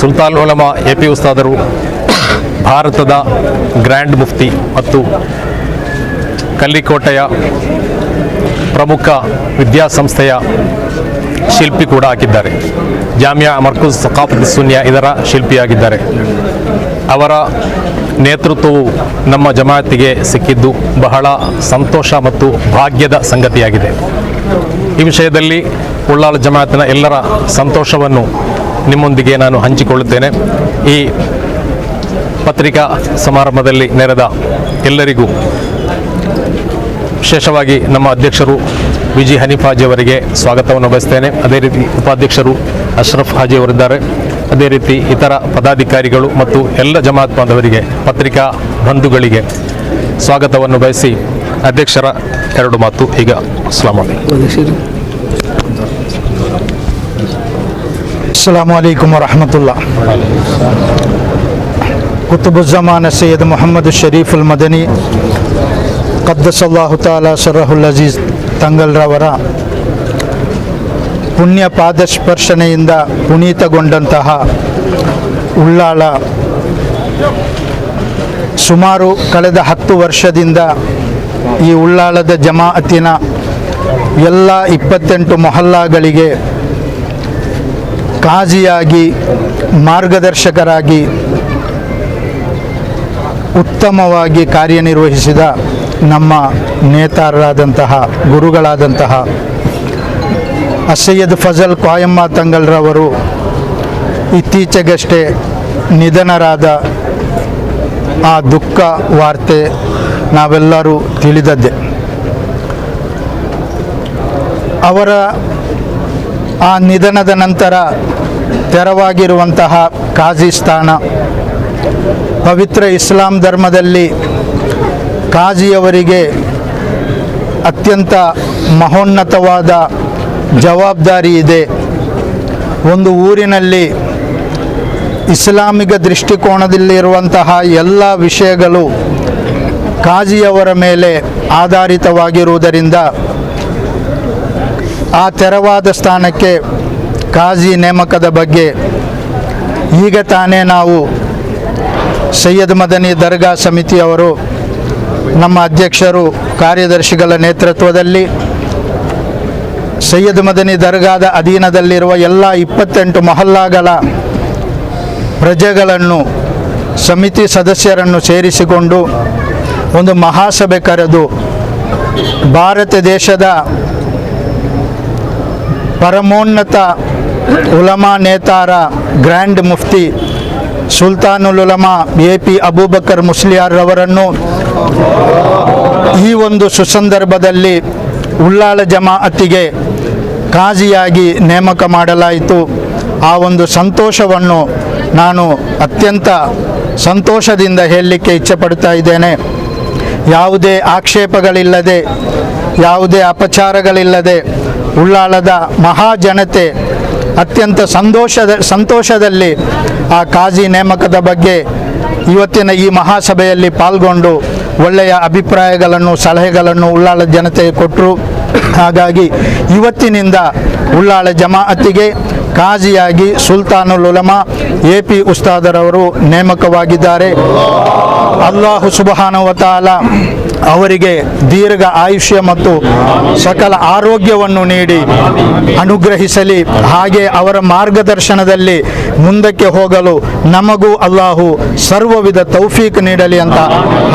Sultan Ulama, A P ಉಸ್ತಾದರು, ಭಾರತದ grand Mufti ಮತ್ತು ಕಲ್ಲಿಕೋಟೆಯ ಪ್ರಮುಖ ವಿದ್ಯಾಸಂಸ್ಥೆಯ ಶಿಲ್ಪಿ ಕೂಡ ಹಾಕಿದ್ದಾರೆ ಜಾಮಿಯಾ ಮರ್ಕುಜ್ ಸಕಾಫತ್ ಸುನ್ಯ ಇದರ ಶಿಲ್ಪಿಯಾಗಿದ್ದಾರೆ. ಅವರ ನೇತೃತ್ವವು ನಮ್ಮ ಜಮಾತಿಗೆ ಸಿಕ್ಕಿದ್ದು ಬಹಳ ಸಂತೋಷ ಮತ್ತು ಭಾಗ್ಯದ ಸಂಗತಿಯಾಗಿದೆ. ಈ ವಿಷಯದಲ್ಲಿ ಉಳ್ಳಾಳ ಜಮಾತಿನ ಎಲ್ಲರ ಸಂತೋಷವನ್ನು ನಿಮ್ಮೊಂದಿಗೆ ನಾನು ಹಂಚಿಕೊಳ್ಳುತ್ತೇನೆ. ಈ ಪತ್ರಿಕಾ ಸಮಾರಂಭದಲ್ಲಿ ನೆರೆದ ಎಲ್ಲರಿಗೂ ವಿಶೇಷವಾಗಿ ನಮ್ಮ ಅಧ್ಯಕ್ಷರು ವಿ ಜಿ ಹನೀಫ್ ಹಾಜಿ ಅವರಿಗೆ ಸ್ವಾಗತವನ್ನು ಬಯಸ್ತೇನೆ. ಅದೇ ರೀತಿ ಉಪಾಧ್ಯಕ್ಷರು ಅಶ್ರಫ್ ಹಾಜಿ ಅವರಿದ್ದಾರೆ. ಅದೇ ರೀತಿ ಇತರ ಪದಾಧಿಕಾರಿಗಳು ಮತ್ತು ಎಲ್ಲ ಜಮಾತ್ ಬಾಂಧವರಿಗೆ ಪತ್ರಿಕಾ ಬಂಧುಗಳಿಗೆ ಸ್ವಾಗತವನ್ನು ಬಯಸಿ ಅಧ್ಯಕ್ಷರ ಎರಡು ಮಾತು. ಈಗ ಅಸ್ಲಾಂ അസ്സാം വലൈക്കും വറഹമത്തുള്ള കുത്തുബുസമാന സയ്യദ് മുഹമ്മദ് ഷെരീഫുൽ മദനി ഖദ്ദസല്ലാഹു താല സറഹുൽ അസീസ് തങ്ങಲ್ರವರ ಪುಣ್ಯ ಪಾದಸ್ಪರ್ಶನೆಯಿಂದ ಪುನೀತಗೊಂಡಂತಹ ಉಳ್ಳಾಳ ಸುಮಾರು ಕಳೆದ ಹತ್ತು ವರ್ಷದಿಂದ ಈ ಉಳ್ಳಾಳದ ಜಮಾಅತಿನ ಎಲ್ಲ ಇಪ್ಪತ್ತೆಂಟು ಮೊಹಲ್ಲಾಗಳಿಗೆ ಕಾಜಿಯಾಗಿ, ಮಾರ್ಗದರ್ಶಕರಾಗಿ, ಉತ್ತಮವಾಗಿ ಕಾರ್ಯನಿರ್ವಹಿಸಿದ ನಮ್ಮ ನೇತಾರರಾದಂತಹ, ಗುರುಗಳಾದಂತಹ ಅಸಯ್ಯದ್ ಫಜಲ್ ಕ್ವಾಯಮ್ಮ ತಂಗಲ್ರವರು ಇತ್ತೀಚೆಗಷ್ಟೇ ನಿಧನರಾದ ಆ ದುಃಖ ವಾರ್ತೆ ನಾವೆಲ್ಲರೂ ತಿಳಿದದ್ದೆ. ಅವರ ಆ ನಿಧನದ ನಂತರ ತೆರವಾಗಿರುವಂತಹ ಕಾಜಿಸ್ತಾನ ಪವಿತ್ರ ಇಸ್ಲಾಂ ಧರ್ಮದಲ್ಲಿ ಕಾಜಿಯವರಿಗೆ ಅತ್ಯಂತ ಮಹೋನ್ನತವಾದ ಜವಾಬ್ದಾರಿ ಇದೆ. ಒಂದು ಊರಿನಲ್ಲಿ ಇಸ್ಲಾಮಿಕ ದೃಷ್ಟಿಕೋನದಲ್ಲಿರುವಂತಹ ಎಲ್ಲ ವಿಷಯಗಳು ಕಾಜಿಯವರ ಮೇಲೆ ಆಧಾರಿತವಾಗಿರುವುದರಿಂದ ಆ ತೆರವಾದ ಸ್ಥಾನಕ್ಕೆ ಕಾಜಿ ನೇಮಕದ ಬಗ್ಗೆ ಈಗ ತಾನೇ ನಾವು ಸೈಯದ್ ಮದನಿ ದರ್ಗಾ ಸಮಿತಿಯವರು, ನಮ್ಮ ಅಧ್ಯಕ್ಷರು, ಕಾರ್ಯದರ್ಶಿಗಳ ನೇತೃತ್ವದಲ್ಲಿ ಸೈಯದ್ ಮದನಿ ದರ್ಗಾದ ಅಧೀನದಲ್ಲಿರುವ ಎಲ್ಲ ಇಪ್ಪತ್ತೆಂಟು ಮೊಹಲ್ಲಾಗಳ ಪ್ರಜೆಗಳನ್ನು, ಸಮಿತಿ ಸದಸ್ಯರನ್ನು ಸೇರಿಸಿಕೊಂಡು ಒಂದು ಮಹಾಸಭೆ ಕರೆದು ಭಾರತ ದೇಶದ ಪರಮೋನ್ನತ ಉಲಮಾ ನೇತಾರ ಗ್ರ್ಯಾಂಡ್ ಮುಫ್ತಿ ಸುಲ್ತಾನುಲ್ ಉಲಮಾ ಎ ಪಿ ಅಬೂಬಕರ್ ಮುಸ್ಲಿಯಾರ್ರವರನ್ನು ಈ ಒಂದು ಸುಸಂದರ್ಭದಲ್ಲಿ ಉಳ್ಳಾಳ ಜಮಾಅತಿಗೆ ಕಾಜಿಯಾಗಿ ನೇಮಕ ಮಾಡಲಾಯಿತು. ಆ ಒಂದು ಸಂತೋಷವನ್ನು ನಾನು ಅತ್ಯಂತ ಸಂತೋಷದಿಂದ ಹೇಳಲಿಕ್ಕೆ ಇಚ್ಛೆಪಡ್ತಾ ಇದ್ದೇನೆ. ಯಾವುದೇ ಆಕ್ಷೇಪಗಳಿಲ್ಲದೆ, ಯಾವುದೇ ಅಪಚಾರಗಳಿಲ್ಲದೆ ಉಳ್ಳಾಳದ ಮಹಾಜನತೆ ಅತ್ಯಂತ ಸಂತೋಷದ, ಸಂತೋಷದಲ್ಲಿ ಆ ಕಾಜಿ ನೇಮಕದ ಬಗ್ಗೆ ಇವತ್ತಿನ ಈ ಮಹಾಸಭೆಯಲ್ಲಿ ಪಾಲ್ಗೊಂಡು ಒಳ್ಳೆಯ ಅಭಿಪ್ರಾಯಗಳನ್ನು, ಸಲಹೆಗಳನ್ನು ಉಳ್ಳಾಳ ಜನತೆಗೆ ಕೊಟ್ಟರು ಹಾಗಾಗಿ ಇವತ್ತಿನಿಂದ ಉಳ್ಳಾಳ ಜಮಾಅತಿಗೆ ಕಾಜಿಯಾಗಿ ಸುಲ್ತಾನುಲ್ ಉಲಮಾ, ಎ ಪಿ ಉಸ್ತಾದರವರು ನೇಮಕವಾಗಿದ್ದಾರೆ. ಅಲ್ಲಾಹು ಸುಬಹಾನವತಾಲ ಅವರಿಗೆ ದೀರ್ಘ ಆಯುಷ್ಯ ಮತ್ತು ಸಕಲ ಆರೋಗ್ಯವನ್ನು ನೀಡಿ ಅನುಗ್ರಹಿಸಲಿ. ಹಾಗೆ ಅವರ ಮಾರ್ಗದರ್ಶನದಲ್ಲಿ ಮುಂದಕ್ಕೆ ಹೋಗಲು ನಮಗೂ ಅಲ್ಲಾಹು ಸರ್ವವಿಧ ತೌಫೀಕ್ ನೀಡಲಿ ಅಂತ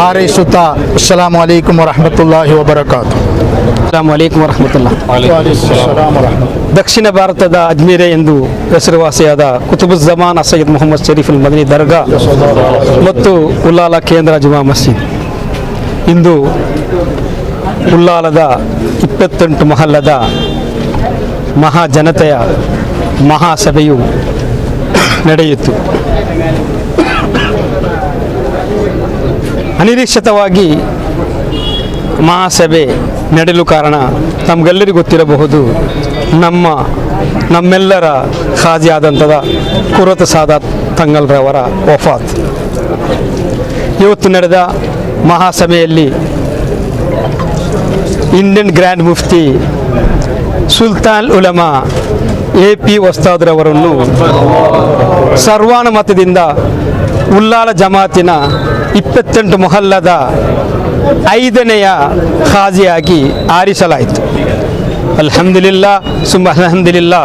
ಹಾರೈಸುತ್ತಾ. ಅಸ್ಸಲಾಮು ಅಲೈಕುಮ್ ವರಹಮತುಲ್ಲಾಹಿ ವಬರಕಾತು. ಅಸ್ಲಾಂ ವಲೈಕುಮ್ ವರಹಮತುಲ್ಲಾ ದಕ್ಷಿಣ ಭಾರತದ ಅಜ್ಮೀರೆ ಎಂದು ಹೆಸರುವಾಸಿಯಾದ ಕುತುಬುಜ್ಜಮಾನ್ ಸೈಯದ್ ಮೊಹಮ್ಮದ್ ಶರೀಫ್ ಅಲ್ ಮದನಿ ದರ್ಗಾ ಮತ್ತು ಉಲ್ಲಾಲ ಕೇಂದ್ರ ಜುಮಾ ಮಸೀದ್. ಇಂದು ಉಳ್ಳಾಲದ ಇಪ್ಪತ್ತೆಂಟು ಮಹಲ್ಲದ ಮಹಾಜನತೆಯ ಮಹಾಸಭೆಯು ನಡೆಯಿತು. ಅನಿರೀಕ್ಷಿತವಾಗಿ ಮಹಾಸಭೆ ನಡೆಯಲು ಕಾರಣ ನಮಗೆಲ್ಲರಿಗೂ ಗೊತ್ತಿರಬಹುದು, ನಮ್ಮ, ನಮ್ಮೆಲ್ಲರ ಖಾಜಿ ಆದಂಥದ ಕುರತ ಸಾದಾತ್ ತಂಗಲ್ರವರ ವಫಾತ್. ಇವತ್ತು ನಡೆದ ಮಹಾಸಭೆಯಲ್ಲಿ ಇಂಡಿಯನ್ ಗ್ರ್ಯಾಂಡ್ ಮುಫ್ತಿ ಸುಲ್ತಾನ್ ಉಲಮಾ ಎ ಪಿ ವಸ್ತಾದ್ರವರನ್ನು ಸರ್ವಾನುಮತದಿಂದ ಉಲ್ಲಾಳ ಜಮಾತಿನ ಇಪ್ಪತ್ತೆಂಟು ಮೊಹಲ್ಲದ ಐದನೆಯ ಖಾಜಿಯಾಗಿ ಆರಿಸಲಾಯಿತು. ಅಲ್ಹಮ್ದುಲಿಲ್ಲಾ, ಸುಮ್ಮ ಅಲ್ಹಮ್ದುಲಿಲ್ಲಾ,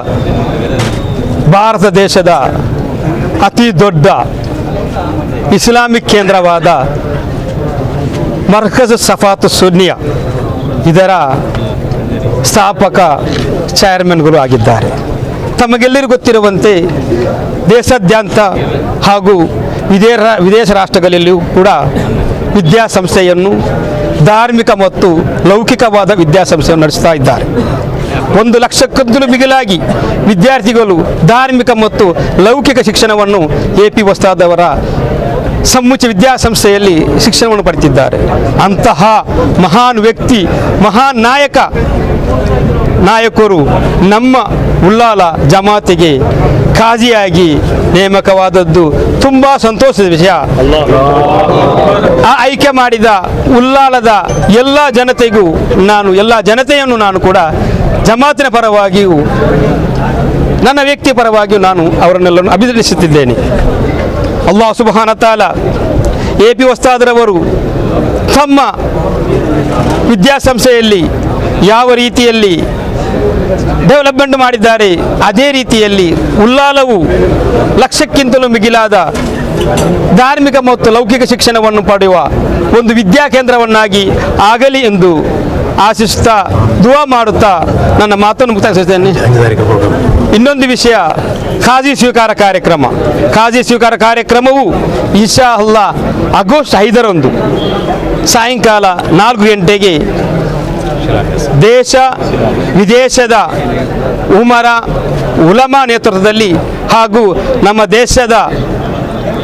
ಭಾರತ ದೇಶದ ಅತಿ ದೊಡ್ಡ ಇಸ್ಲಾಮಿಕ್ ಕೇಂದ್ರವಾದ ಮರ್ಕಜ್ ಸಫಾತ್ ಸುನ್ನಿಯ ಇದರ ಸ್ಥಾಪಕ ಚೇರ್ಮನ್ಗಳು ಆಗಿದ್ದಾರೆ. ತಮಗೆಲ್ಲರಿಗೂ ಗೊತ್ತಿರುವಂತೆ ದೇಶಾದ್ಯಂತ ಹಾಗೂ ವಿದೇ ವಿದೇಶ ರಾಷ್ಟ್ರಗಳಲ್ಲಿಯೂ ಕೂಡ ವಿದ್ಯಾಸಂಸ್ಥೆಯನ್ನು ಧಾರ್ಮಿಕ ಮತ್ತು ಲೌಕಿಕವಾದ ವಿದ್ಯಾಸಂಸ್ಥೆಯನ್ನು ನಡೆಸ್ತಾ ಇದ್ದಾರೆ. ಒಂದು ಲಕ್ಷಕ್ಕಿಂತಲೂ ಮಿಗಿಲಾಗಿ ವಿದ್ಯಾರ್ಥಿಗಳು ಧಾರ್ಮಿಕ ಮತ್ತು ಲೌಕಿಕ ಶಿಕ್ಷಣವನ್ನು ಎ ಪಿ ವಸ್ತಾದವರ ಸಮುಚ್ಚ ವಿದ್ಯಾಸಂಸ್ಥೆಯಲ್ಲಿ ಶಿಕ್ಷಣವನ್ನು ಪಡೆದಿದ್ದಾರೆ. ಅಂತಹ ಮಹಾನ್ ವ್ಯಕ್ತಿ, ಮಹಾನ್ ನಾಯಕ, ನಾಯಕರು ನಮ್ಮ ಉಲ್ಲಾಲ ಜಮಾತಿಗೆ ಖಾಜಿಯಾಗಿ ನೇಮಕವಾದದ್ದು ತುಂಬ ಸಂತೋಷದ ವಿಷಯ. ಆ ಆಯ್ಕೆ ಮಾಡಿದ ಉಲ್ಲಾಲದ ಎಲ್ಲ ಜನತೆಗೂ ನಾನು, ಎಲ್ಲ ಜನತೆಯನ್ನು ನಾನು ಕೂಡ ಜಮಾತಿನ ಪರವಾಗಿಯೂ, ನನ್ನ ವ್ಯಕ್ತಿ ಪರವಾಗಿಯೂ ನಾನು ಅವರನ್ನೆಲ್ಲ ಅಭಿನಂದಿಸುತ್ತಿದ್ದೇನೆ. ಅಲ್ಲಾಹ್ ಸುಬಹಾನತಾಲ ಎ ಪಿ ವಸ್ತಾದ್ರವರು ತಮ್ಮ ವಿದ್ಯಾಸಂಸ್ಥೆಯಲ್ಲಿ ಯಾವ ರೀತಿಯಲ್ಲಿ ಡೆವಲಪ್ಮೆಂಟ್ ಮಾಡಿದ್ದಾರೆ, ಅದೇ ರೀತಿಯಲ್ಲಿ ಉಲ್ಲಾಲವು ಲಕ್ಷಕ್ಕಿಂತಲೂ ಮಿಗಿಲಾದ ಧಾರ್ಮಿಕ ಮತ್ತು ಲೌಕಿಕ ಶಿಕ್ಷಣವನ್ನು ಪಡೆಯುವ ಒಂದು ವಿದ್ಯಾ ಕೇಂದ್ರವನ್ನಾಗಿ ಆಗಲಿ ಎಂದು ಆಶಿಸುತ್ತಾ ದುವಾ ಮಾಡುತ್ತಾ ನನ್ನ ಮಾತನ್ನು ಮುಕ್ತಾಯಿಸುತ್ತೇನೆ ಇನ್ನೊಂದು ವಿಷಯ ಖಾಜಿ ಸ್ವೀಕಾರ ಕಾರ್ಯಕ್ರಮ. ಖಾಜಿ ಸ್ವೀಕಾರ ಕಾರ್ಯಕ್ರಮವು ಇಶಾ ಅಲ್ಲಾ ಆಗಸ್ಟ್ ಐದರಂದು ಸಾಯಂಕಾಲ ನಾಲ್ಕು ಗಂಟೆಗೆ ದೇಶ, ವಿದೇಶದ ಉಮರ, ಉಲಮಾ ನೇತೃತ್ವದಲ್ಲಿ ಹಾಗೂ ನಮ್ಮ ದೇಶದ,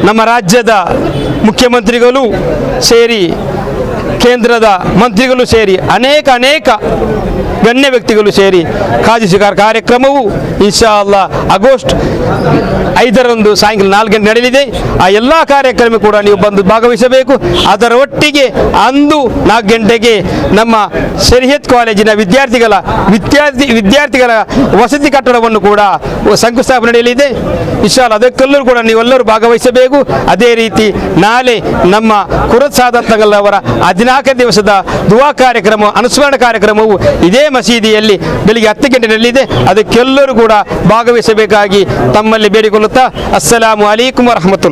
ನಮ್ಮ ರಾಜ್ಯದ ಮುಖ್ಯಮಂತ್ರಿಗಳು ಸೇರಿ ಕೇಂದ್ರದ ಮಂತ್ರಿಗಳು ಸೇರಿ ಅನೇಕ ಅನೇಕ ಗಣ್ಯ ವ್ಯಕ್ತಿಗಳು ಸೇರಿ ಖಾಜಿ ಶಿಕಾರ್ ಕಾರ್ಯಕ್ರಮವು ಇನ್ಶಾ ಅಲ್ಲಾ ಆಗಸ್ಟ್ ಐದರಂದು ಸಾಯಂಕಾಲ ನಾಲ್ಕು ಗಂಟೆ ನಡೆಯಲಿದೆ. ಆ ಎಲ್ಲ ಕಾರ್ಯಕ್ರಮ ಕೂಡ ನೀವು ಬಂದು ಭಾಗವಹಿಸಬೇಕು. ಅದರ ಒಟ್ಟಿಗೆ ಅಂದು ನಾಲ್ಕು ಗಂಟೆಗೆ ನಮ್ಮ ಶರಿಯತ್ ಕಾಲೇಜಿನ ವಿದ್ಯಾರ್ಥಿಗಳ ವಿದ್ಯಾರ್ಥಿ ವಿದ್ಯಾರ್ಥಿಗಳ ವಸತಿ ಕಟ್ಟಡವನ್ನು ಕೂಡ ಶಂಕುಸ್ಥಾಪನೆ ನಡೆಯಲಿದೆ. ವಿಶಾಲ ಅದಕ್ಕೆಲ್ಲರೂ ಕೂಡ ನೀವೆಲ್ಲರೂ ಭಾಗವಹಿಸಬೇಕು. ಅದೇ ರೀತಿ ನಾಳೆ ನಮ್ಮ ಕುರತ್ ಸಾಧಾರ್ಥಗಳವರ ದಿವಸದ ದುವಾ ಕಾರ್ಯಕ್ರಮ, ಅನುಸ್ಮರಣ ಕಾರ್ಯಕ್ರಮವು ಇದೇ ಮಸೀದಿಯಲ್ಲಿ ಬೆಳಿಗ್ಗೆ ಹತ್ತು ಗಂಟೆ ನಡೆಯಲಿದೆ ಅದಕ್ಕೆಲ್ಲರೂ ಕೂಡ ಭಾಗವಹಿಸಬೇಕಾಗಿ ತಮ್ಮಲ್ಲಿ ಬೇಡಿಕೊಳ್ಳುತ್ತಾ ಅಸ್ಸಲಾಮು ಅಲೈಕುಮ್ ವರಹಮತುಲ್ಲ.